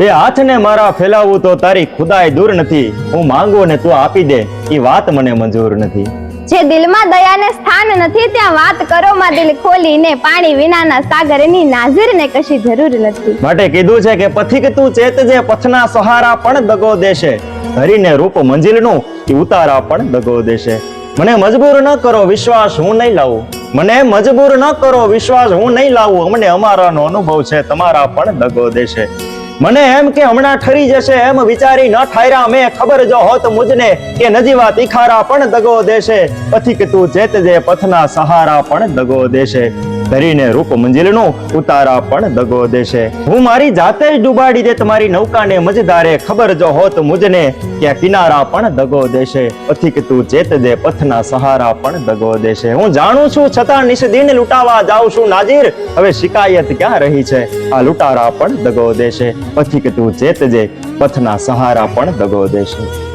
બે હાથને મારા ફેલાવું તો તારી ખુદાઈ દૂર નથી. હું માંગુ ને તું આપી દે. એ વાત મને મંજૂર નથી. જે દિલમાં દયાને સ્થાન નથી ત્યાં વાત કરો. માં દિલ ખોલીને પાણી વિનાના સાગરની નાઝીરને કશી જરૂર નથી. માટે કીધું છે કે પથિક તું ચેતજે પથના સહારા પણ દગો દેશે. ધરીને રૂપ મંજિલનું એ ઉતારા પણ દગો દેશે. મને મજબૂર ન કરો વિશ્વાસ હું નહીં લાવું. મને મજબૂર ન કરો વિશ્વાસ હું નહીં લાવું. અમને અમારાનો અનુભવ છે તમારા પણ દગો દેશે. મને એમ કે હમણાં ઠરી જશે એમ વિચારી ન ઠાયરા, મેં ખબર જો હોત મુજને કે નજીવા તિખારા પણ દગો દેશે. પથિક તું ચેતજે પથના સહારા પણ દગો દેશે. ધરીને રૂપ મંજિલનું ઉતારા પણ દગો દેશે. હું મારી જાતે જ ડૂબાડી દે તમારી નૌકાને મજદારે ખબર જો હોત મુજને કે કિનારા પણ દગો દેશે. પથિક તું ચેત દે પથના સહારા પણ દગો દેશે. હું જાણું છું છતાં નિષ્દિન લૂંટાવા જાઉં છું નાજીર. હવે શિકાયત ક્યાં રહી છે? આ લૂંટારા પણ દગો દેશે. અથિક તું ચેતજે પથના સહારા પણ દગો દેશે.